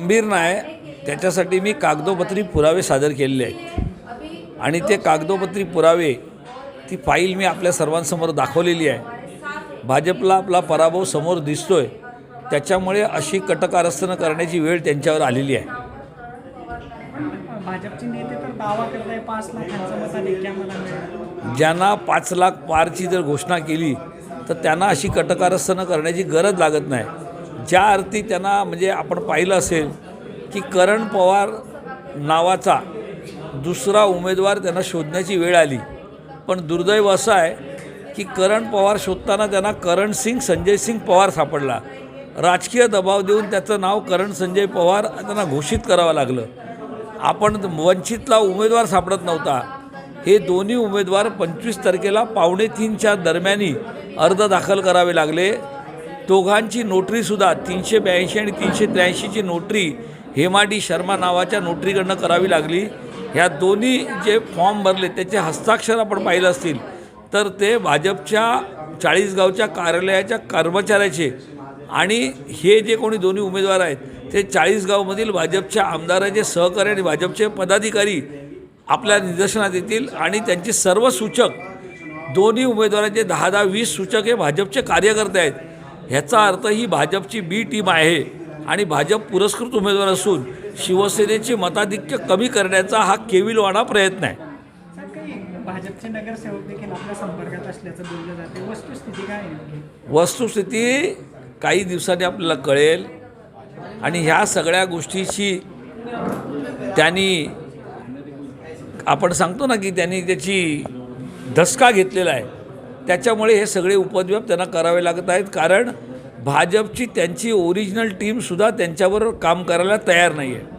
गंभीर नाही त्याच्यासाठी मी कागदोपत्री पुरावे सादर केलेले आहेत. आणि ते कागदोपत्री पुरावे ती फाईल मी आपल्या सर्वांसमोर दाखवलेली आहे. भाजपला आपला पराभव समोर दिसतोय. त्याच्यामुळे अशी कटकारस्थानं करण्याची वेळ त्यांच्यावर आलेली आहे. ज्यांना पाच लाख पारची जर घोषणा केली तर त्यांना अशी कटकारस्थानं करण्याची गरज लागत नाही. ज्या अर्थी त्यांना म्हणजे आपण पाहिलं असेल की करण पवार नावाचा दुसरा उमेदवार त्यांना शोधण्याची वेळ आली. पण दुर्दैव असं आहे की करण पवार शोधताना त्यांना करण सिंग संजय सिंग पवार सापडला. राजकीय दबाव देऊन त्याचं नाव करण संजय पवार त्यांना घोषित करावं लागलं. आपण वंचितला उमेदवार सापडत नव्हता. हे दोन्ही उमेदवार पंचवीस तारखेला पावणे तीनच्या दरम्यानी अर्ज दाखल करावे लागले. दोघांची नोटरीसुद्धा तीनशे ब्याऐंशी आणि तीनशे त्र्याऐंशीची नोटरी हेमाडी शर्मा नावाच्या नोटरीकडनं करावी लागली. ह्या दोन्ही जे फॉर्म भरले त्याचे हस्ताक्षर आपण पाहिलं असतील तर ते भाजपच्या चाळीसगावच्या कार्यालयाच्या कर्मचाऱ्याचे आणि हे जे कोणी दोन्ही उमेदवार आहेत ते चाळीसगावमधील भाजपच्या आमदाराचे सहकारी आणि भाजपचे पदाधिकारी आपल्या निदर्शनात येतील आणि त्यांचे सर्व सूचक दोन्ही उमेदवारांचे दहा दहा वीस सूचक हे भाजपचे कार्यकर्ते आहेत. ह्याचा अर्थ ही भाजपची बी टीम आहे. आणि भाजप पुरस्कृत उमेदवार असून शिवसेनेचे मताधिक्य कमी करण्याचा हा केविलवाणा प्रयत्न आहे. सर काही भाजपचे नगरसेवक देखील आपल्या संपर्कात असल्याचं बोललं जाते. वस्तुस्थिती काय काही दिवसांनी आपल्याला कळेल. आणि ह्या सगळ्या गोष्टीची त्यांनी आपण सांगतो ना की त्यांनी त्याची धसका घेतलेला आहे. त्याच्यामुळे हे सगळे उपद्व्याप त्यांना करावे लागत आहेत. कारण भाजपची त्यांची ओरिजिनल टीमसुद्धा त्यांच्यावर काम करायला तयार नाही आहे